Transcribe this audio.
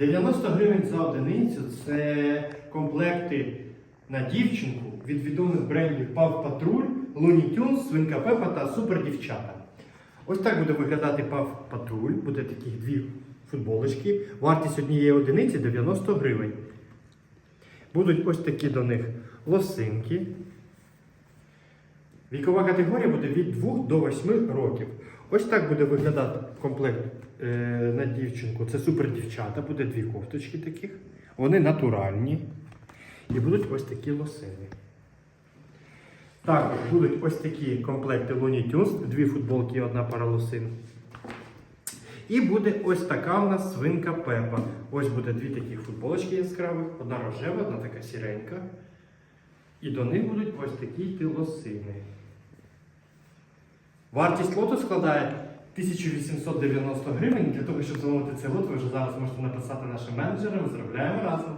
90 гривень за одиницю це комплекти на дівчинку від відомих брендів Пав Патруль, Looney Tunes, Свинка Пепа та Супер Дівчата. Ось так буде виглядати Пав Патруль. Буде таких дві футболочки. Вартість однієї одиниці 90 гривень. Будуть ось такі до них лосинки. Вікова категорія буде від 2 до 8 років. Ось так буде виглядати комплект е, на дівчинку. Це супер дівчата, буде дві кофточки таких. Вони натуральні. І будуть ось такі лосини. Також будуть ось такі комплекти Looney Tunes, дві футболки і одна пара лосин. І буде ось така у нас свинка Пепа. Ось буде дві такі футболочки яскравих, одна рожева, одна така сіренька. І до них будуть ось такі лосини. Вартість лоту складає 1890 гривень. Для того, щоб замовити цей лот, ви вже зараз можете написати нашим менеджерам. Заробляємо разом.